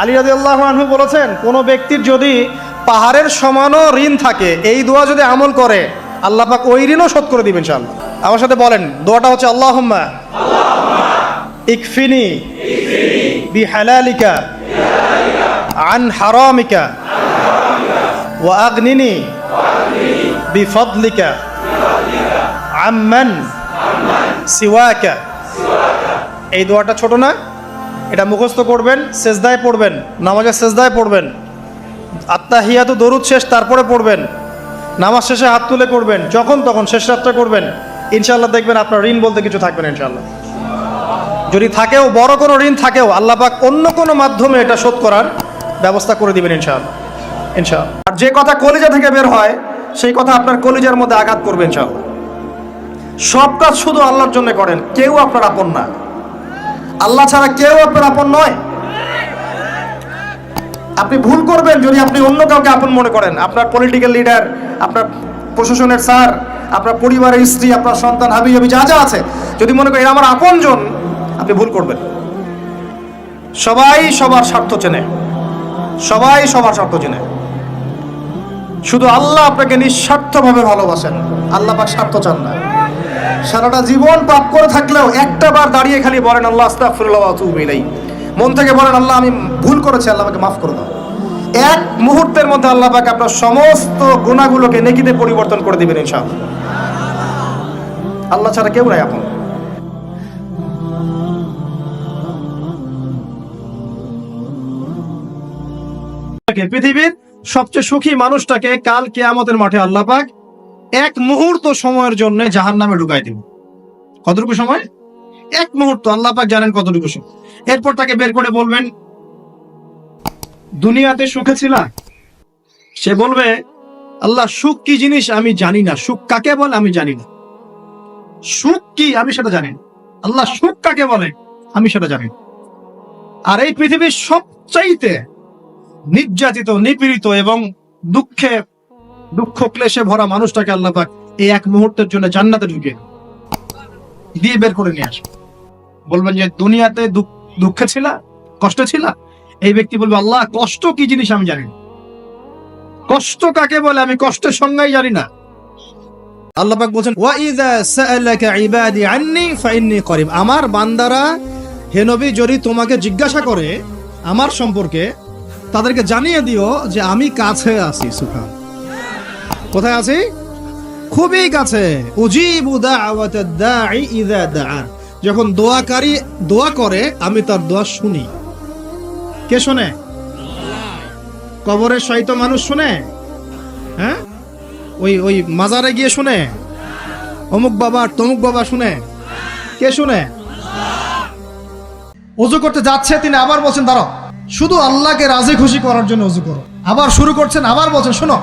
আলী রাজি আল্লাহ আনহু বলেছেন, কোনো ব্যক্তির যদি পাহাড়ের সমানও ঋণ থাকে, এই দোয়া যদি আমল করে, আল্লাহ পাক ওই ঋণও শোধ করে দিবেন ইনশাআল্লাহ। আমার সাথে বলেন, দোয়াটা হচ্ছে আল্লাহুম্মা ইকফিনি বি হালালিকা আন হারামিকা ওয়া আগনিনি বিফদলিকা আম্মান সিওয়াকা। এই দোয়াটা ছোট না? এটা মুখস্থ করবেন সেজদায় পড়বেন, নামাজের সেজদায় পড়বেন। আত্মাহিয়াত দরুদ শেষ, তারপরে পড়বেন। নামাজ শেষে হাত তুলে করবেন যখন তখন শেষ রাতটা করবেন। ইনশাল্লাহ দেখবেন আপনার ঋণ বলতে কিছু থাকবে না ইনশাল্লাহ যদি থাকেও, বড় কোনো ঋণ থাকেও, আল্লাহ পাক অন্য কোনো মাধ্যমে এটা শোধ করার ব্যবস্থা করে দিবেন ইনশাআল্লাহ। ইনশাআল্লাহ। আর যে কথা কলিজা থেকে বের হয়, সেই কথা আপনার কলিজার মধ্যে আঘাত করবে ইনশাআল্লাহ। সব কাজ শুধু আল্লাহর জন্য করেন, কেউ আপনার আপন না। আল্লাহ ছাড়া কেউ আপনার আপন নয়। আপনি ভুল করবেন যদি আপনি অন্য কাউকে আপন মনে করেন। আপনার পলিটিক্যাল লিডার আপনার প্রশাসনের স্যার, আপনার পরিবারের স্ত্রী, আপনার সন্তান, হাবি হাবি যা যা আছে, যদি মনে করেন আমার আপনজন, আপনি ভুল করবেন। সবাই সবার স্বার্থ চেনে। সবাই সবার স্বার্থ চেনে। শুধু আল্লাহ আপনাকে নিঃস্বার্থভাবে ভালোবাসেন। আল্লাহ পাক স্বার্থ চান না। সারাটা জীবন পাপ করে থাকলেও একটা বার দাঁড়িয়ে খালি বলেন, আল্লাহ, আস্তাগফিরুল্লাহ ওয়া মন থেকে বলেন, আল্লাহ, আমি ভুল করেছি, আল্লাহ, আমাকে মাফ করে দাও। এক মুহূর্তের মধ্যে আল্লাহ পাক আপনার সমস্ত গুণাগুলোকে নেকিতে পরিবর্তন করে দিবেন, ইনশাআল্লাহ। আল্লাহ ছাড়া কেউ নাই আপন। পৃথিবীর সবচেয়ে সুখী মানুষটাকে কাল কেয়ামতের মাঠে আল্লাহ পাক এক মুহূর্ত সময়ের জন্য জাহান নামে ঢুকাই দিব। কতটুকু সময়? এক মুহূর্ত। আল্লাহ পাক জানেন কতটুকু সময়। এরপর তাকে বের করে বলবেন, দুনিয়াতে সুখে ছিলা? সে বলবে, আল্লাহ, সুখ কি জিনিস আমি জানি না। সুখ কাকে বলে আমি জানি না। সুখ কি আমি সেটা জানি আল্লাহ, সুখ কাকে বলে আমি সেটা জানি আর এই পৃথিবীর সবচাইতে নির্যাতিত, নিপীড়িত এবং দুঃখে দুঃখ ক্লেশে ভরা মানুষটাকে আল্লাহ পাক এই এক মুহূর্তের জন্য জান্নাতে ঢুকে দিয়ে বের করে নিয়ে আসবে বলবেন যে, দুনিয়াতে দুঃখ- ছিল? কষ্টে ছিল? এই ব্যক্তি বলবে, আল্লাহ, কষ্ট কি জিনিস আমি জানি কষ্ট কাকে বলে? আমি কষ্টের সংজ্ঞাই জানি না। আল্লাহ পাক বলছেন, ওয়া ইযা সাআলাকা ইবাদি আন্নি ফাইন্নি করিব। আমার বান্দারা, হে নবী, যদি তোমাকে জিজ্ঞাসা করে আমার সম্পর্কে, তাদেরকে জানিয়ে দিও যে আমি কাছে আছি সুখান কোথায় আছি? খুবই কাছে। উজিবু দাওয়াতাদ দাঈ ইযা যখন দোয়াকারী দোয়া করে, আমি তার দোয়া শুনি। কে শুনে? কবরের সহিত মানুষ শুনে? হ্যাঁ? ওই ওই মাজারে গিয়ে শুনে? অমুক বাবা তমুক বাবা শুনে? কে শুনে? অজু করতে যাচ্ছে তিনি, আবার বলছেন, দাঁড়াও। শুধু আল্লাহকে রাজি খুশি করার জন্য অজু করো। আবার শুরু করছেন, আবার বলছেন, শোনো।